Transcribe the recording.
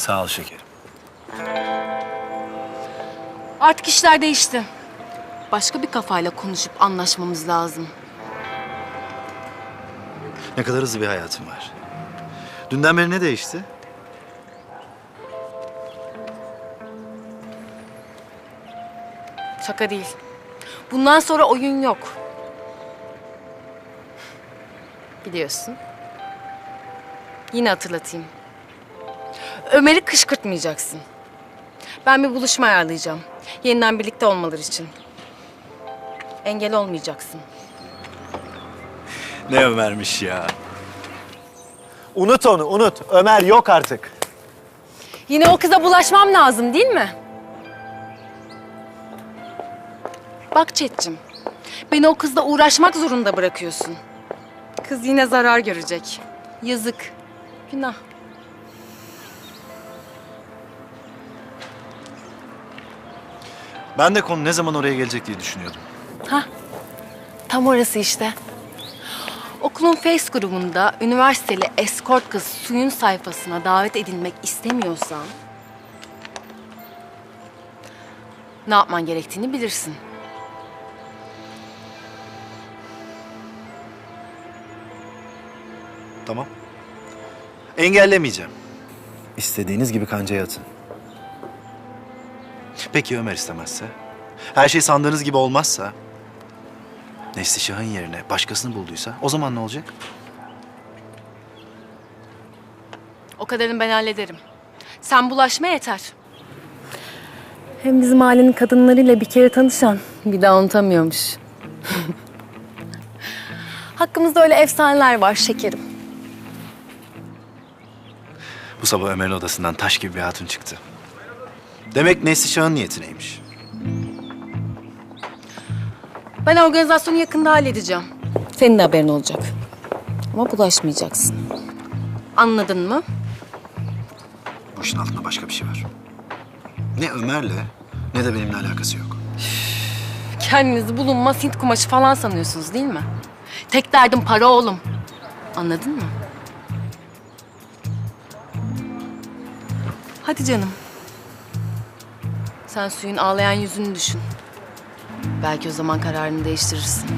Sağ ol şekerim. Artık işler değişti. Başka bir kafayla konuşup anlaşmamız lazım. Ne kadar hızlı bir hayatım var. Dünden beri ne değişti? Şaka değil. Bundan sonra oyun yok. Biliyorsun. Yine hatırlatayım. Ömer'i kışkırtmayacaksın. Ben bir buluşma ayarlayacağım. Yeniden birlikte olmaları için. Engel olmayacaksın. Ne Ömer'miş ya. Unut onu, unut. Ömer yok artık. Yine o kıza bulaşmam lazım değil mi? Bak Çetçim, beni o kızla uğraşmak zorunda bırakıyorsun. Kız yine zarar görecek. Yazık, günah. Ben de konu ne zaman oraya gelecek diye düşünüyordum. Tam orası işte. Okulun Face grubunda üniversiteli escort kız suyun sayfasına davet edilmek istemiyorsan... ...ne yapman gerektiğini bilirsin. Tamam. Engellemeyeceğim. İstediğiniz gibi kancaya atın. Peki Ömer istemezse? Her şey sandığınız gibi olmazsa? Neslişah'ın yerine başkasını bulduysa o zaman ne olacak? O kadarını ben hallederim. Sen bulaşma yeter. Hem bizim ailenin kadınlarıyla bir kere tanışan bir daha unutamıyormuş. Hakkımızda öyle efsaneler var şekerim. Bu sabah Ömer'in odasından taş gibi bir hatun çıktı. Demek Neslişah'ın niyeti neymiş? Ben organizasyonu yakında halledeceğim. Senin de haberin olacak. Ama bulaşmayacaksın. Anladın mı? Bu işin altında başka bir şey var. Ne Ömer'le ne de benimle alakası yok. Kendinizi bulunmaz Hint kumaşı falan sanıyorsunuz değil mi? Tek derdim para oğlum. Anladın mı? Hadi canım. Sen suyun ağlayan yüzünü düşün. Belki o zaman kararını değiştirirsin.